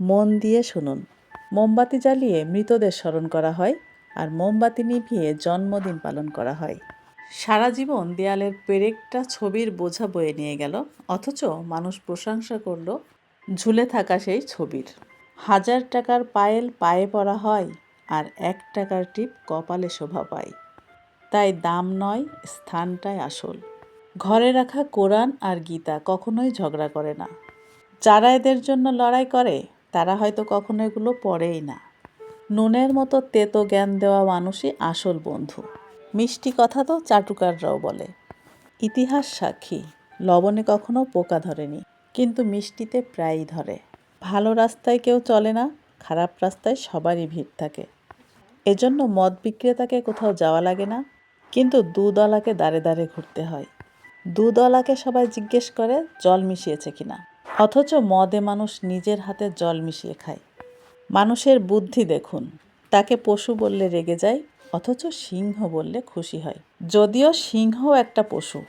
মন দিয়ে শুনুন। মোমবাতি জ্বালিয়ে মৃতদের স্মরণ করা হয় আর মোমবাতি নিভিয়ে জন্মদিন পালন করা হয়। সারা জীবন দেয়ালের পেরেকটা ছবির বোঝা বয়ে নিয়ে গেল, অথচ মানুষ প্রশংসা করল, ঝুলে থাকা সেই ছবির। হাজার টাকার পায়েল পায়ে পরা হয় আর এক টাকার টিপ কপালে শোভা পায়। তাই দাম নয়, স্থানটাই আসল। ঘরে রাখা কোরআন আর গীতা কখনোই ঝগড়া করে না। যারা এদের জন্য লড়াই করে তারা হয়তো কখনো এগুলো পড়েই না। নুনের মতো তেতো জ্ঞান দেওয়া মানুষই আসল বন্ধু। মিষ্টি কথা তো চাটুকাররাও বলে। ইতিহাস সাক্ষী, লবণে কখনো পোকা ধরেনি, কিন্তু মিষ্টিতে প্রায়ই ধরে। ভালো রাস্তায় কেউ চলে না, খারাপ রাস্তায় সবারই ভিড় থাকে। এজন্য মদ বিক্রেতাকে কোথাও যাওয়া লাগে না, কিন্তু দুদলাকে দাঁড়ে দাঁড়ে ঘুরতে হয়। দুদলাকে সবাই জিজ্ঞেস করে, জল মিশিয়েছে কিনা। অথচ মদে মানুষ নিজের হাতে জল মিশিয়ে খায়। মানুষের বুদ্ধি দেখুন, তাকে পশু বললে রেগে যায়, অথচ সিংহ বললে খুশি হয়। যদিও সিংহ একটা পশু